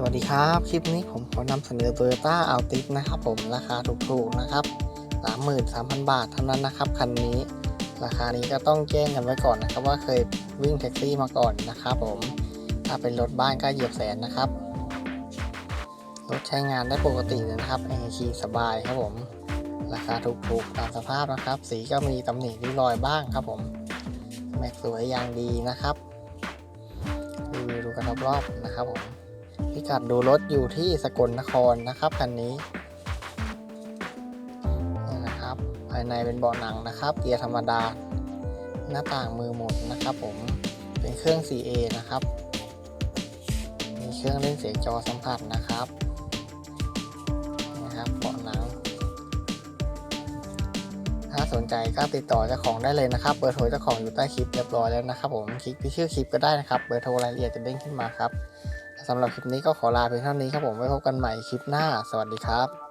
สวัสดีครับ คลิปนี้ผมขอนำเสนอ Toyota Altis นะครับผมราคาถูกๆนะครับ 33,000 บาทเท่านั้นนะครับ คันนี้ ราคานี้ก็ต้องแจ้งกันไว้ก่อนนะครับ ว่าเคยวิ่งแท็กซี่มาก่อนนะครับผมถ้าเป็นรถบ้านก็เหยียบแสนนะครับ รถใช้งานได้ปกตินะครับแอร์ขี่สบายครับผม ราคาถูกๆตามสภาพนะครับ สีก็มีตำหนิริ้วรอยบ้างครับผมแม็กสวยอย่างดีนะครับรีวิวดูกันรอบๆนะครับผม พิกัดดูรถอยู่ที่สกลนครนะครับคันนี้นี่นะครับ ภายในเป็นเบาะหนังนะครับ เกียร์ธรรมดา หน้าต่างมือหมุนนะครับ ผมเป็นเครื่อง 4A นะครับ มีเครื่องเล่นเสียงจอสัมผัสนะครับนี่นะครับเบาะหนัง ถ้าสนใจก็ติดต่อเจ้าของได้เลยนะครับ เบอร์โทรเจ้าของอยู่ใต้คลิปเรียบร้อยแล้วนะครับ ผมคลิกที่ชื่อคลิปก็ได้นะครับ เบอร์โทรรายละเอียดจะเด้งขึ้นมาครับ สำหรับคลิปนี้ก็ขอลาเพียงเท่านี้ครับผมไว้พบกันใหม่คลิปหน้า สวัสดีครับ